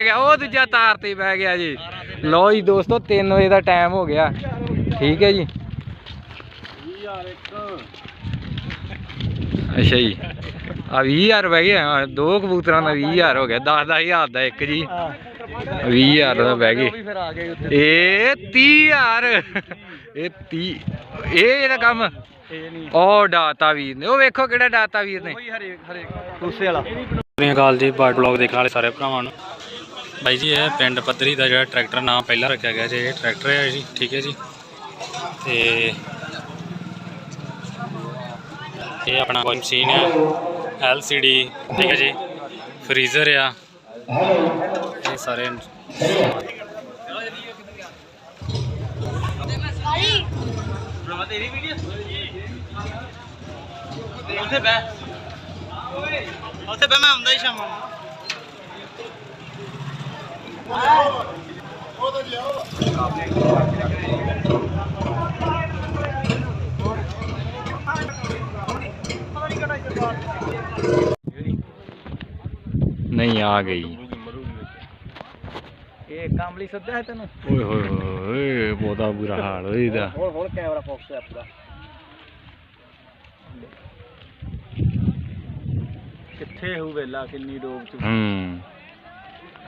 ਗਿਆ, ਉਹ ਦੂਜਾ ਤਾਰ ਤੇ ਬਹਿ ਗਿਆ ਜੀ। ਲਓ ਜੀ ਦੋਸਤੋ 3 ਵਜੇ ਦਾ ਟਾਈਮ ਹੋ ਗਿਆ। ਠੀਕ ਹੈ ਜੀ। ਅੱਛਾ ਜੀ। ਆ 20000 ਬਹਿ ਗਿਆ ਦੋ ਕਬੂਤਰਾਂ ਦਾ 20000 ਹੋ ਗਿਆ 10 10000 ਦਾ ਇੱਕ ਜੀ। 20000 ਦਾ ਬਹਿ ਗਏ। ਇਹ 30000 ਇਹ 30 ਇਹ ਜਿਹੜਾ ਕੰਮ, ਉਹ ਡਾਤਾ ਵੀਰ ਨੇ, ਉਹ ਵੇਖੋ ਕਿਹੜਾ ਡਾਤਾ ਵੀਰ ਨੇ। ਹਰੇਕ ਹਰੇਕ ਟੂਸੇ ਵਾਲਾ। ਸਤਿ ਅਕਾਲ ਜੀ ਬਾਟ ਬਲੌਗ ਦੇਖਣ ਵਾਲੇ ਸਾਰੇ ਭਰਾਵਾਂ ਨੂੰ। ਬਾਈ ਜੀ, ਇਹ ਪਿੰਡ ਪੱਧਰੀ ਦਾ ਜਿਹੜਾ ਟਰੈਕਟਰ ਨਾਮ ਪਹਿਲਾਂ ਰੱਖਿਆ ਗਿਆ ਜੀ ਇਹ ਟਰੈਕਟਰ ਹੈ ਜੀ, ਠੀਕ ਹੈ ਜੀ। ਤੇ ਇਹ ਆਪਣਾ ਕੋਈ ਮਸ਼ੀਨ ਹੈ LCD ਠੀਕ ਹੈ ਜੀ, ਫਰੀਜ਼ਰ ਆ। ਇਹ ਸਾਰੇ ਬ్రో ਤੇਰੀ ਵੀਡੀਓ ਉੱਥੇ ਬੈ ਉੱਥੇ ਬੈ ਮੈਂ ਆਉਂਦਾ ਹੀ ਸ਼ਾਮ ਨੂੰ। ਨਹੀਂ ਆ ਗਈ। ਇਹ ਕੰਮ ਲਈ ਸੱਦਿਆ ਹੈ ਤੈਨੂੰ? ਓਏ ਹੋਏ ਹੋਏ ਬਹੁਤਾ ਬੁਰਾ ਹਾਲ ਹੋਈਦਾ ਹੁਣ ਹੁਣ ਕੈਮਰਾ ਫੋਕਸ ਹੈ ਪੂਰਾ ਕਿੱਥੇ ਹੋ ਵੇਲਾ ਕਿੰਨੀ ਡੋਬ ਚ। ਹੂੰ।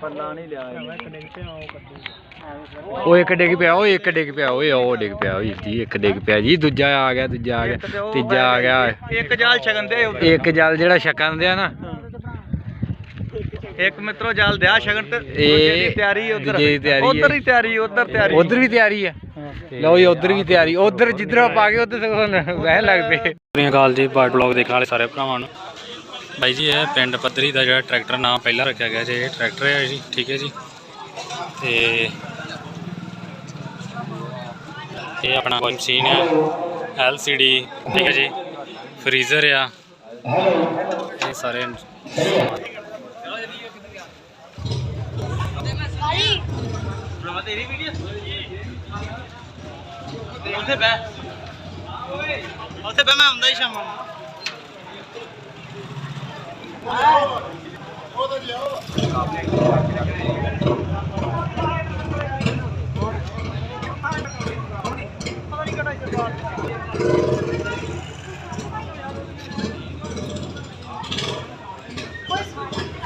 ਪੱਲਾ ਨਹੀਂ ਲਿਆ ਮੈਂ ਕਨੈਕਟ ਤੇ ਆਉ ਕੱਢੂ ਉਹ ਇੱਕ ਡਿੱਗ ਪਿਆ ਉਹ ਇੱਕ ਡਿੱਗ ਪਿਆ ਓਏ ਉਹ ਡਿੱਗ ਪਿਆ ਓਏ ਜੀ ਇੱਕ ਡਿੱਗ ਪਿਆ ਜੀ ਦੂਜਾ ਆ ਗਿਆ ਦੂਜਾ ਆ ਗਿਆ ਤੀਜਾ ਆ ਗਿਆ। ਇੱਕ ਜਾਲ ਛਕਣ ਦੇ ਇੱਕ ਜਲ ਜਿਹੜਾ ਛਕਣ ਦਿਆ ਨਾ। ਇੱਕ ਮਿੱਤਰੋ ਜਾਲ ਦਿਆ ਛਕਣ ਤੇ ਇਹ ਤਿਆਰੀ ਉਧਰ। ਤਿਆਰੀ ਹੈ। ਉਧਰ ਹੀ ਤਿਆਰੀ ਉਧਰ ਤਿਆਰੀ। ਉਧਰ ਵੀ ਤਿਆਰੀ ਆ ਲਓ ਜੀ ਉਧਰ ਵੀ ਤਿਆਰੀ ਉਧਰ ਜਿੱਧਰ ਆ ਗਏ ਉਧਰ ਸਗੋਂ ਵਹਿ ਲੱਗਦੇ। ਸਤਿ ਅਕਾਲ ਜੀ ਬਾਟ ਬਲੌਗ ਦੇਖਣ ਵਾਲੇ ਸਾਰੇ ਭਰਾਵਾਂ ਨੂੰ। ਬਾਈ ਜੀ, ਇਹ ਪਿੰਡ ਪੱਧਰੀ ਦਾ ਜਿਹੜਾ ਟਰੈਕਟਰ ਨਾਮ ਪਹਿਲਾਂ ਰੱਖਿਆ ਗਿਆ ਜੀ, ਇਹ ਟਰੈਕਟਰ ਹੈ ਜੀ, ਠੀਕ ਹੈ ਜੀ। ਤੇ ਇਹ ਆਪਣਾ ਕੋਈ ਮਸ਼ੀਨ ਹੈ LCD ਠੀਕ ਹੈ ਜੀ। ਫਰੀਜ਼ਰ ਆ। ਇਹ ਸਾਰੇ ਤੇਰੀ ਵੀਡੀਓ ਉੱਥੇ ਬੈ ਉੱਥੇ ਬੈ ਮੈਂ ਆਉਂਦਾ ਹੀ ਸ਼ਾਮ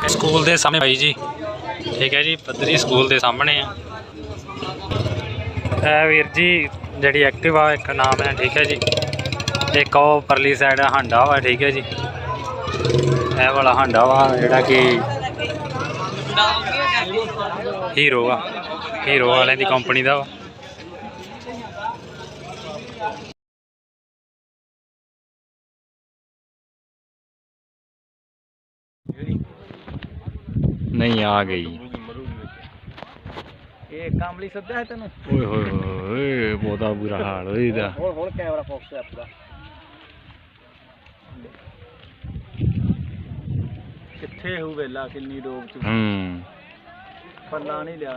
ਸਕੂਲ ਦੇ ਸਾਹਮਣੇ ਬਾਈ ਜੀ। ਠੀਕ ਹੈ ਜੀ, ਪੱਧਰੀ ਸਕੂਲ ਦੇ ਸਾਹਮਣੇ ਆ। ਇਹ ਵੀਰ ਜੀ, ਜਿਹੜੀ ਐਕਟਿਵਾ ਇੱਕ ਨਾਮ ਹੈ, ਠੀਕ ਹੈ ਜੀ। ਇੱਕ ਉਹ ਪਰਲੀ ਸਾਈਡ ਹਾਂਡਾ ਵਾ, ਠੀਕ ਹੈ ਜੀ। ਇਹ ਵਾਲਾ ਹਾਂਡਾ ਵਾ ਜਿਹੜਾ ਕਿ ਹੀਰੋ ਆ ਹੀਰੋ ਵਾਲਿਆਂ ਦੀ ਕੰਪਨੀ ਦਾ ਵਾ। ਨਹੀਂ ਆ ਗਈ। ਇਹ ਕੰਮ ਲਈ ਸੱਦਿਆ ਹੈ ਤੈਨੂੰ? ਓਏ ਹੋਏ ਹੋਏ ਬਹੁਤਾ ਬੁਰਾ ਹਾਲ ਹੋਈਦਾ ਹੁਣ ਹੁਣ ਕੈਮਰਾ ਫੋਕਸ ਹੈ ਪੂਰਾ ਕਿੱਥੇ ਹੋ ਵੇਲਾ ਕਿੰਨੀ ਡੋਬ ਚ ਹੂੰ। ਪੱਲਾ ਨਹੀਂ ਲਿਆ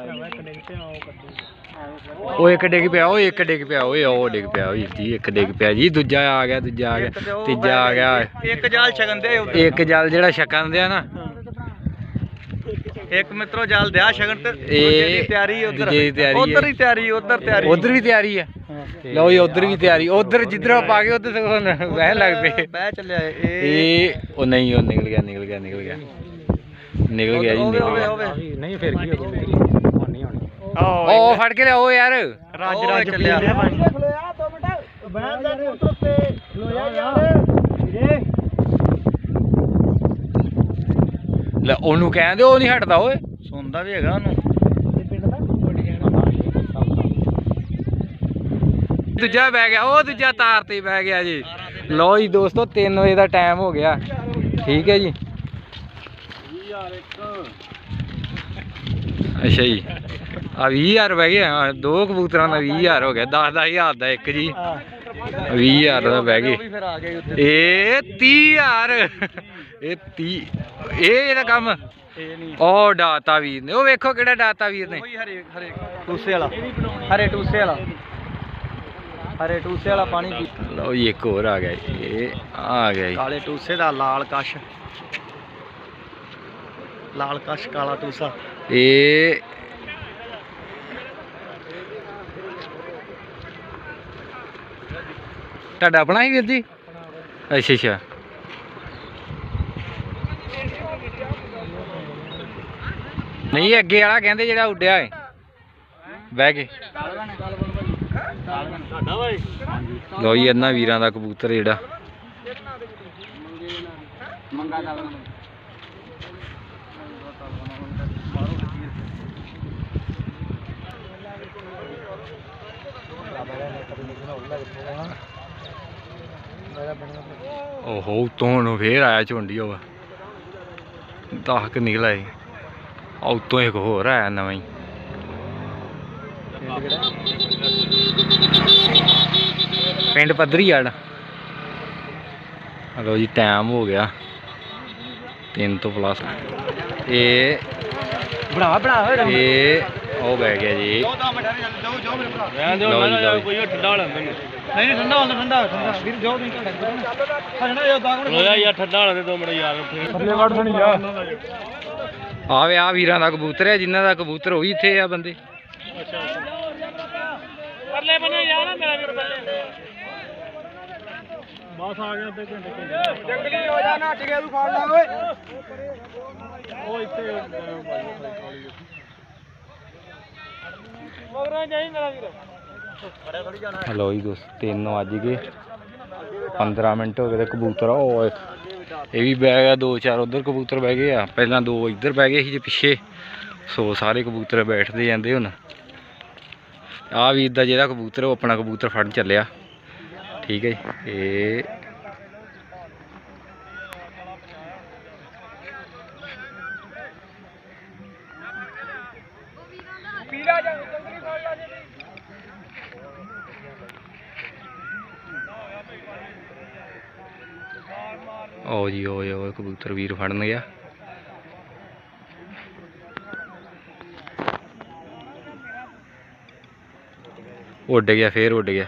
ਉਹ ਇੱਕ ਡਿੱਗ ਪਿਆ ਉਹ ਇੱਕ ਡਿੱਗ ਪਿਆ ਓਏ ਉਹ ਡਿੱਗ ਪਿਆ ਓਏ ਜੀ ਇੱਕ ਡਿੱਗ ਪਿਆ ਜੀ ਦੂਜਾ ਆ ਗਿਆ ਦੂਜਾ ਆ ਗਿਆ ਤੀਜਾ ਆ ਗਿਆ। ਇੱਕ ਜਾਲ ਛਕਣ ਦੇ ਇੱਕ ਜਲ ਜਿਹੜਾ ਛਕਣ ਦਿਆ ਨਾ। ਇੱਕ ਮਿੱਤਰੋ ਜਾਲ ਦਿਆ ਛਕਣ ਤੇ ਦੂਜੇ ਦੀ ਇਹ ਤਿਆਰੀ ਉਧਰ। ਦੂਜੇ ਦੀ ਤਿਆਰੀ ਹੈ। ਉਧਰ ਹੀ। ਤਿਆਰੀ ਉਧਰ ਤਿਆਰੀ। ਉਧਰ ਵੀ ਤਿਆਰੀ ਆ ਲਓ ਜੀ ਉਧਰ ਵੀ ਤਿਆਰੀ ਉਧਰ ਜਿੱਧਰ ਆ ਗਏ ਉਧਰ ਸਗੋਂ ਵਹਿ ਲੱਗਦੇ ਬਹਿ ਚੱਲਿਆ ਇਹ ਇਹ ਉਹ ਨਹੀਂ ਉਹ ਨਿਕਲ ਗਿਆ ਨਿਕਲ ਗਿਆ ਨਿਕਲ ਗਿਆ। ਨਿਕਲ ਗਿਆ ਜੀ ਨਿਕਲ ਗਿਆ। ਨਹੀਂ ਫਿਰ ਕੀ ਹੋ ਗਿਆ? ਉਹ ਫੜ ਕੇ ਲਿਆਓ ਯਾਰ। ਰੱਜ ਰੱਜ ਚੱਲਿਆ। ਖਲੋਇਆ 2 ਮਿੰਟ। ਬਣਾ ਦੇ ਪੁੱਤਰ ਤੇ ਖਲੋਇਆ ਯਾਰ। ਵੀਰੇ। ਲੈ ਉਹਨੂੰ ਕਹਿੰਦੇ ਉਹ ਨਹੀਂ ਹਟਦਾ ਓਏ। ਸੁਣਦਾ ਵੀ ਹੈਗਾ ਉਹਨੂੰ। ਦੂਜਾ ਬਹਿ ਗਿਆ, ਉਹ ਦੂਜਾ ਤਾਰ ਤੇ ਬਹਿ ਗਿਆ ਜੀ। ਲਓ ਜੀ ਦੋਸਤੋ 3 ਵਜੇ ਦਾ ਟਾਈਮ ਹੋ ਗਿਆ। ਠੀਕ ਹੈ ਜੀ। ਅੱਛਾ ਜੀ। ਆ 20000 ਬਹਿ ਗਿਆ ਦੋ ਕਬੂਤਰਾਂ ਦਾ 20000 ਹੋ ਗਿਆ 10 10000 ਦਾ ਇੱਕ ਜੀ। 20000 ਦਾ ਬਹਿ ਗਏ। ਫਿਰ ਆ ਇਹ 30000 ਇਹ 30 ਇਹ ਜਿਹੜਾ ਕੰਮ? ਉਹ ਡਾਤਾ ਵੀਰ ਨੇ, ਉਹ ਵੇਖੋ ਕਿਹੜਾ ਡਾਤਾ ਵੀਰ ਨੇ। ਕੋਈ ਹਰੇਕ। ਟੂਸੇ ਵਾਲਾ, ਹਰੇ ਟੂਸੇ ਵਾਲਾ। ਹਰੇ ਟੂਸੇ ਵਾਲਾ ਪਾਣੀ ਪੀ ਲਓ ਜੀ ਇੱਕ ਹੋਰ ਆ ਗਿਆ। ਇਹ ਆ ਗਿਆ ਜੀ। ਕਾਲੇ ਟੂਸੇ ਦਾ ਲਾਲ ਕਸ਼। ਲਾਲ ਕਸ਼ ਕਾਲਾ ਟੂਸਾ। ਇਹ ਤੁਹਾਡਾ ਆਪਣਾ ਹੀ ਵੀਰ ਜੀ? ਅੱਛਾ ਅੱਛਾ। ਨਹੀਂ ਅੱਗੇ ਵਾਲਾ ਕਹਿੰਦੇ ਜਿਹੜਾ ਉੱਡਿਆ ਏ ਬਹਿ ਕੇ। ਸਾਡਾ ਓਏ ਲੋ ਜੀ ਇਹਨਾਂ ਵੀਰਾਂ ਦਾ ਕਬੂਤਰ ਜਿਹੜਾ। ਮੰਗਾ ਦਾ ਓਹੋ ਉਤੋਂ ਹੁਣ ਫੇਰ ਆਇਆ ਝੁੰਡੀ ਉਹ। ਦਸ ਕ ਨਿਕਲ ਆ ਉਤੋਂ ਇੱਕ ਹੋਰ ਆਇਆ ਨਵਾਂ ਹੀ। ਪਿੰਡ ਪੱਧਰੀ ਆੜ ਹਲੋ ਜੀ ਟਾਈਮ ਹੋ ਗਿਆ। 3 ਤੋਂ ਪਲੱਸ ਇਹ ਬਣਾ ਬਣਾ ਓਏ ਇਹ ਉਹ ਬਹਿ ਗਿਆ ਜੀ। ਦੋ ਦੋ ਮਿੰਟ ਜਾਓ ਜਾਓ ਮੇਰੇ ਭਰਾ। ਰਹਿਣ ਦਿਓ, ਲਓ ਜੀ, ਲਓ ਜੀ। ਕੋਈ ਠੰਡਾ ਵਾਲਾ ਮੈਨੂੰ ਨਹੀਂ ਨਹੀਂ ਠੰਡਾ ਹੁੰਦਾ ਠੰਡਾ ਠੰਡਾ। ਵੀਰ ਜਾਓ ਤੁਸੀਂ ਘੜੇ ਠੰਡਾ ਯਾਰ ਦਾਗ ਹੋਇਆ ਯਾਰ ਠੰਡਾ ਵਾਲਾ ਦੇ ਦੋ ਮਿੰਟ ਯਾਰ ਥੱਲੇ ਵੜ ਸਣੀ ਜਾ। ਆਵੇ ਆ ਵੀਰਾਂ ਦਾ ਕਬੂਤਰ ਹੈ ਜਿਨ੍ਹਾਂ ਦਾ ਕਬੂਤਰ ਉਹ ਇੱਥੇ ਆ ਬੰਦੇ। ਪਰਲੇ ਬਣੇ ਯਾਰ ਮੇਰਾ ਵੀਰ ਪਰਲੇ। ਬਸ ਆ ਗਿਆ ਅੱਧੇ ਘੰਟੇ ਘੰਟੇ ਜੰਗਲੀ ਹੋ ਜਾ ਨੱਟ ਗਿਆ ਤੂੰ ਫੜ ਲੈ ਓਏ। ਉਹ ਇੱਥੇ ਮਗਰਾਂ ਜਾਈ ਮੇਰਾ ਵੀਰ। ਬੜੇ ਥੋੜੀ ਜਾਣਾ ਹਲੋ ਜੀ ਦੋਸਤ 3 ਵੱਜ ਗਏ। 15 ਮਿੰਟ ਹੋ ਗਏ ਤੇ ਕਬੂਤਰ ਉਹ ਇੱਕ ਇਹ ਵੀ ਬਹਿ ਗਿਆ ਦੋ ਚਾਰ ਉਧਰ ਕਬੂਤਰ ਬਹਿ ਗਏ ਆ। ਪਹਿਲਾਂ ਦੋ ਇੱਧਰ ਬਹਿ ਗਏ ਸੀ ਜੇ ਪਿੱਛੇ। ਸੋ ਸਾਰੇ ਕਬੂਤਰ ਬੈਠਦੇ ਜਾਂਦੇ ਹੁਣ। ਆ ਵੀਰ ਦਾ ਜਿਹੜਾ ਕਬੂਤਰ ਉਹ ਆਪਣਾ ਕਬੂਤਰ ਫੜਨ ਚੱਲਿਆ। ਠੀਕ ਹੈ ਜੀ। ਇਹ ਪੀਲਾ ਜੀ ਉਹ ਜੀ ਉਹ ਕਬੂਤਰ ਵੀਰ ਫੜਨ ਗਿਆ। ਉੱਡ ਗਿਆ, ਫੇਰ ਉੱਡ ਗਿਆ।